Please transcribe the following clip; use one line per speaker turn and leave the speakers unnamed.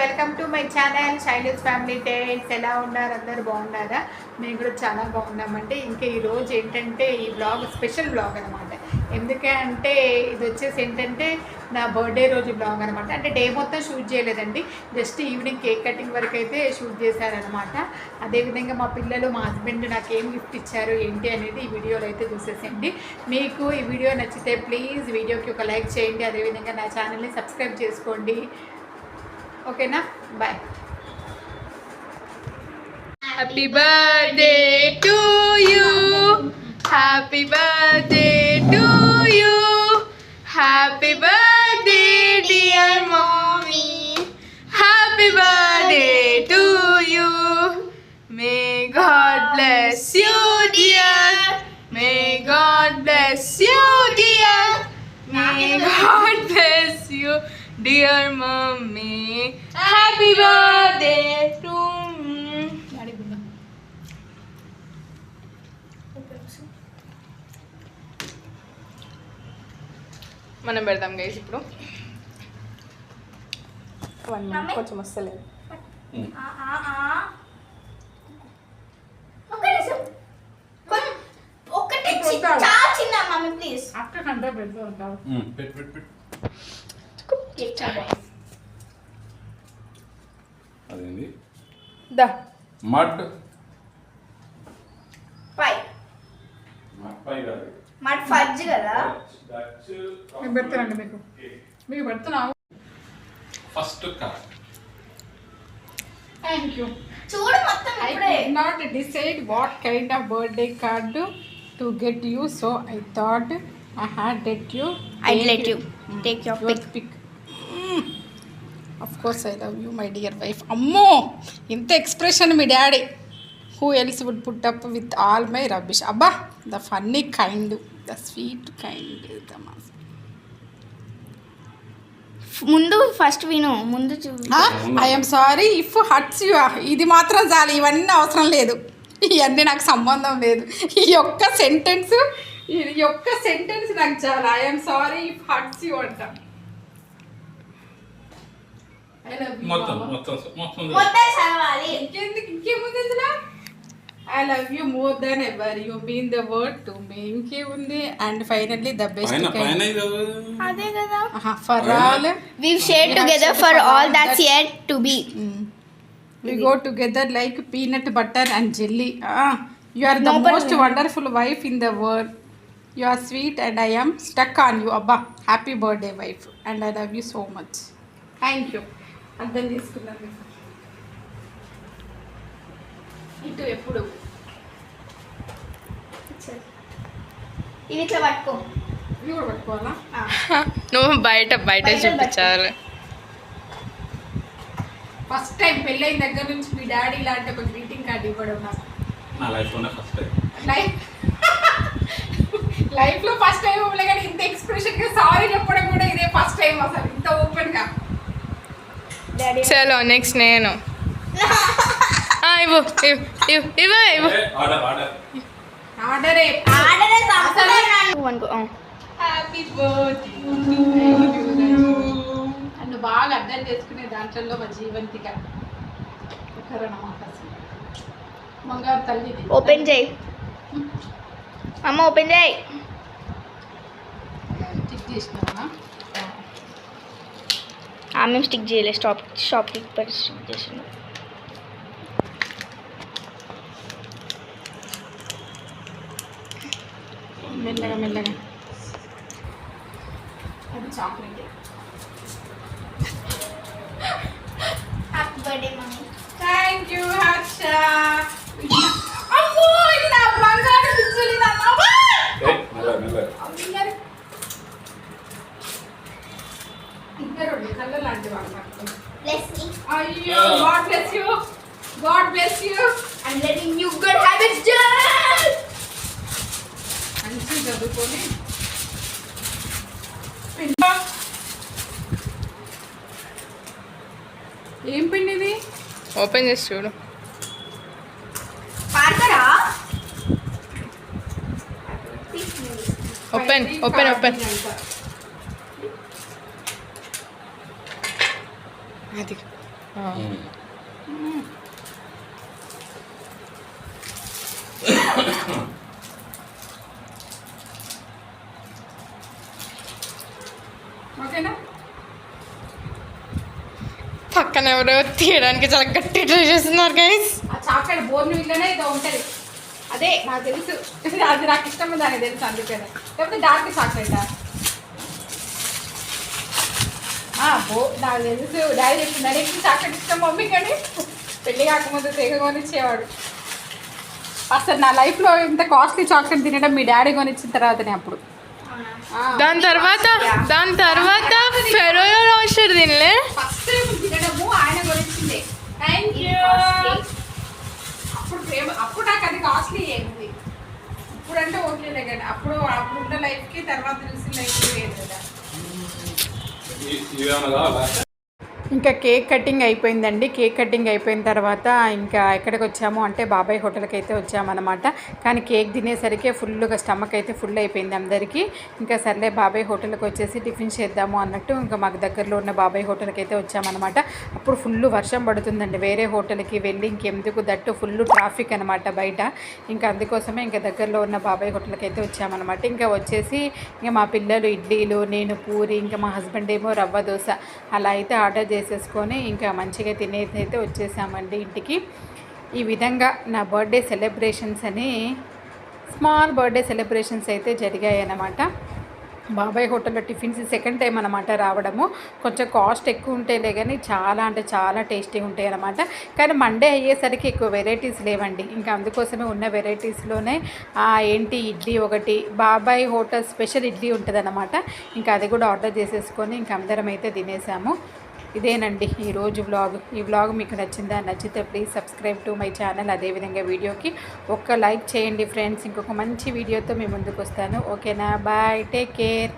Welcome to my channel childs family టేట్స్ ఎలా ఉన్నారు? అందరు బాగున్నారా? మేము కూడా చాలా బాగున్నామండి ఇంకా ఈరోజు ఏంటంటే ఈ బ్లాగ్ స్పెషల్ బ్లాగ్ అనమాట ఎందుకంటే ఇది వచ్చేసి ఏంటంటే నా బర్త్డే రోజు బ్లాగ్ అనమాట అంటే డే మొత్తం షూట్ చేయలేదండి. జస్ట్ ఈవినింగ్ కేక్ కటింగ్ వరకు అయితే షూట్ చేశారనమాట అదేవిధంగా మా పిల్లలు మా హస్బెండ్ నాకు ఏం గిఫ్ట్ ఇచ్చారు ఏంటి అనేది ఈ వీడియోలో అయితే చూసేసేయండి. మీకు ఈ వీడియో నచ్చితే ప్లీజ్ వీడియోకి ఒక లైక్ చేయండి. అదేవిధంగా నా ఛానల్ని సబ్స్క్రైబ్ చేసుకోండి. ఓకేనా bye happy birthday to you happy birthday to you happy birthday dear mummy happy birthday to you may God bless you dear mummy happy birthday to మనం పెడదాం గైస్ ఇప్పుడు. వన్ మినిట్ కొంచెం వస్తలేదు.
కొన్- ఒక్కటే చిన్న మమ్మీ ప్లీజ్
అక్క కంటే పెడుతూ ఉంటావు.
పెట్టు పెట్టు పెట్టు అదేంది
దా
మడ్
పై
మడ్ పై కాదు
మట్ ఫడ్జ్ కదా
నేను పెడతానండి మీకు మీకు పెడుతున్నావు
ఫస్ట్ కార్డ్
థ్యాంక్ యూ
చూడు మొత్తం
I
ఇప్పుడే
could not decide what kind of birthday card to get you, so I thought I had let you.
I'd
take
let you take your
Course, I love you, my dear wife. అమ్మో! ఇంత expression me daddy who else would put up with all my rubbish అబ్బా the funny kind the sweet kind the
ముందు first విను ముందు
I'm sorry if hurts you ఇది మాత్రం చాలు ఇవన్నీ అవసరం లేదు. ఇవన్నీ నాకు సంబంధం లేదు. ఈ యొక్క సెంటెన్స్ ఈ యొక్క సెంటెన్స్ నాకు చాలు. I'm sorry if hurts you అంట.
మొత్తం
Mama.
మొత్తం మొత్తం
మొత్తం చదవాలి
ఇంకెందుకు ఇంకేముంది ఇందులో I love you more than ever you mean the word to me ఇంకేముంది అండ్ ఫైనల్లీ ద బెస్ట్.
అదే కదా
for all
we share together for all that's yet to be
We go together like peanut butter and jelly. Ah, you are the
Nobody
most
will.
wonderful wife in the world. You are sweet and I am stuck on you. Abba, happy birthday, wife. And I love you so much. Thank you. అర్థం తీసుకున్నాను ఇటు ఎప్పుడు?
ఇవి ఇట్లా పట్టుకో.
ఇవి కూడా పట్టుకోవాలా?
నువ్వు బయట బయట చూపించాలి.
ఫస్ట్ టైం పెళ్ళైన దగ్గర నుంచి మీ డాడీ ఇలాంటి ఒక గ్రీటింగ్ కార్డ్ ఇవ్వడం నాకు.
నా లైఫ్లోనే ఫస్ట్ టైం.
లైఫ్ లైఫ్లో ఫస్ట్ టైం ఇవ్వలే కానీ ఇంత ఎక్స్ప్రెషన్గా సారీ చెప్పడం కూడా ఇదే ఫస్ట్ టైం అసలు. ఇంత
ఓపెన్గా.
చలో నెక్స్ట్ నేను. ఇవ్వు ఇవ్వు ఇవ్వు ఇవ్వు
హ్యాపీ బర్త్డే నన్ను. బాగా అర్థం చేసుకునే దాంట్లో మా అసలు. బంగారు తల్లి
ఓపెన్ చేయి. అమ్మ ఓపెన్ చేయి.
టిక్ చేసినా
ఆమె స్టిక్ చేయలే స్టాప్ షాప్ కీపర్ స్టిక్ చేసిండు
మెల్లగా మెల్లగా అది చాక్లెట్ అయ్యో God bless you God bless you
and letting you good habits just
మంచి చదువుకొని ఏం పిండి ఇది?
ఓపెన్ చేసి చూడు.
పాడతారా
ఓపెన్ ఓపెన్ ఓపెన్ అది. పక్కన ఎవరో తీయడానికి చాలా గట్టి ట్రై చేస్తున్నారు గైస్
ఆ చాక్లెట్ బోర్ను ఇల్లనే ఏదో ఉంటుంది. అదే నాకు తెలుసు. అది నాకు ఇష్టం దానికి తెలుసు అందుకనే. లేకపోతే డార్క్ చాక్లెట్? బో నాకు తెలుసు డాడీ చెప్తున్నాడు నీకు చాక్లెట్ ఇష్టం మమ్మీ కానీ పెళ్ళి కాకముందు తెగ కొనిచ్చేవాడు. అసలు నా లైఫ్లో ఇంత కాస్ట్లీ చాక్లెట్ తినడం మీ డాడీ కొనిచ్చిన తర్వాతనే అప్పుడు.
దాని తర్వాత దాని తర్వాత ఫెరోయో రోస్టర్ తినలే?
ఫస్ట్ తినడము ఆయన కొనిచ్చిందే థ్యాంక్ యూ అప్పుడు ప్రేమ అప్పుడు నాకు అది కాస్ట్లీ అయింది ఇప్పుడు అంటే ఓకేలే కానీ అప్పుడు అప్పుడు ఉన్న లైఫ్కి తర్వాత తెలిసిన లైఫ్ లేదు కదా.
You wanna?
ఇంకా కేక్ కటింగ్ అయిపోయిందండి. కేక్ కటింగ్ అయిపోయిన తర్వాత ఇంకా ఎక్కడికి వచ్చాము అంటే బాబాయ్ హోటల్కి అయితే వచ్చామన్నమాట. కానీ కేక్ తినేసరికి ఫుల్గా స్టమక్ అయితే ఫుల్ అయిపోయింది అందరికీ. ఇంకా సర్లే బాబాయ్ హోటల్కి వచ్చేసి టిఫిన్ చేద్దాము అన్నట్టు ఇంకా మాకు దగ్గరలో ఉన్న బాబాయ్ హోటల్కి అయితే వచ్చామన్నమాట. అప్పుడు ఫుల్ వర్షం పడుతుందండి. వేరే హోటల్కి వెళ్ళి ఇంకెందుకు దట్టు ఫుల్ ట్రాఫిక్ అనమాట బయట. ఇంకా అందుకోసమే ఇంకా దగ్గరలో ఉన్న బాబాయ్ హోటల్కి అయితే వచ్చామన్నమాట. ఇంకా వచ్చేసి ఇంకా మా పిల్లలు ఇడ్లీలు నేను పూరి ఇంకా మా హస్బెండ్ ఏమో రవ్వ దోశ అలా అయితే ఆర్డర్ చేసేసుకొని ఇంకా మంచిగా తినేది అయితే వచ్చేసామండి ఇంటికి. ఈ విధంగా నా బర్త్డే సెలబ్రేషన్స్ అని స్మాల్ బర్త్డే సెలబ్రేషన్స్ అయితే జరిగాయి అన్నమాట బాబాయ్ హోటల్లో టిఫిన్స్ సెకండ్ టైం అనమాట రావడము. కొంచెం కాస్ట్ ఎక్కువ ఉంటాయిలే కానీ చాలా అంటే చాలా టేస్టీగా ఉంటాయి అనమాట కానీ మండే అయ్యేసరికి ఎక్కువ వెరైటీస్ లేవండి. ఇంకా అందుకోసమే ఉన్న వెరైటీస్లోనే ఏంటి ఇడ్లీ ఒకటి బాబాయ్ హోటల్ స్పెషల్ ఇడ్లీ ఉంటుంది అనమాట ఇంకా అది కూడా ఆర్డర్ చేసేసుకొని ఇంకా అందరం అయితే తినేసాము. ఇదేనండి ఈరోజు వ్లాగ్ ఈ వ్లాగ్ మీకు నచ్చిందా నచ్చితే please subscribe to my channel అదేవిధంగా వీడియోకి ఒక్క లైక్ చేయండి ఫ్రెండ్స్ ఇంకొక మంచి వీడియోతో మీ ముందుకు వస్తాను. ఓకేనా బాయ్ టేక్ కేర్